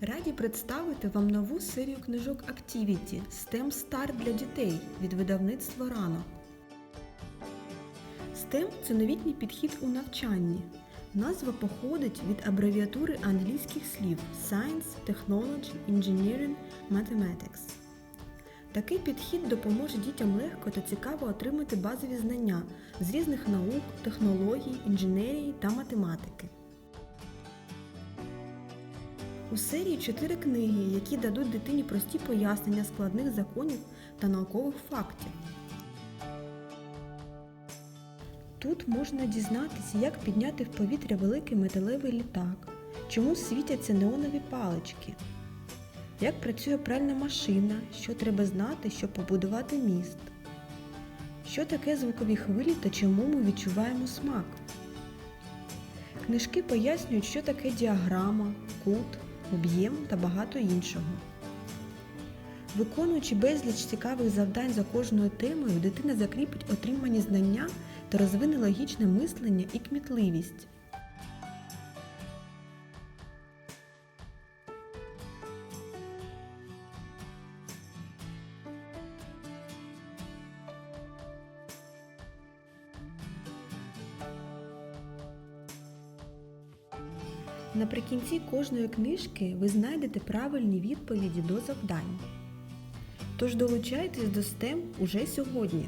Раді представити вам нову серію книжок Activity STEM Start для дітей від видавництва Рано. STEM – це новітній підхід у навчанні. Назва походить від абревіатури англійських слів Science, Technology, Engineering, Mathematics. Такий підхід допоможе дітям легко та цікаво отримати базові знання з різних наук, технологій, інженерії та математики. У серії чотири книги, які дадуть дитині прості пояснення складних законів та наукових фактів. Тут можна дізнатися, як підняти в повітря великий металевий літак, чому світяться неонові палички, як працює пральна машина, що треба знати, щоб побудувати міст, що таке звукові хвилі та чому ми відчуваємо смак. Книжки пояснюють, що таке діаграма, кут, об'єм та багато іншого. Виконуючи безліч цікавих завдань за кожною темою, дитина закріпить отримані знання та розвине логічне мислення і кмітливість. Наприкінці кожної книжки ви знайдете правильні відповіді до завдань. Тож долучайтесь до STEM уже сьогодні.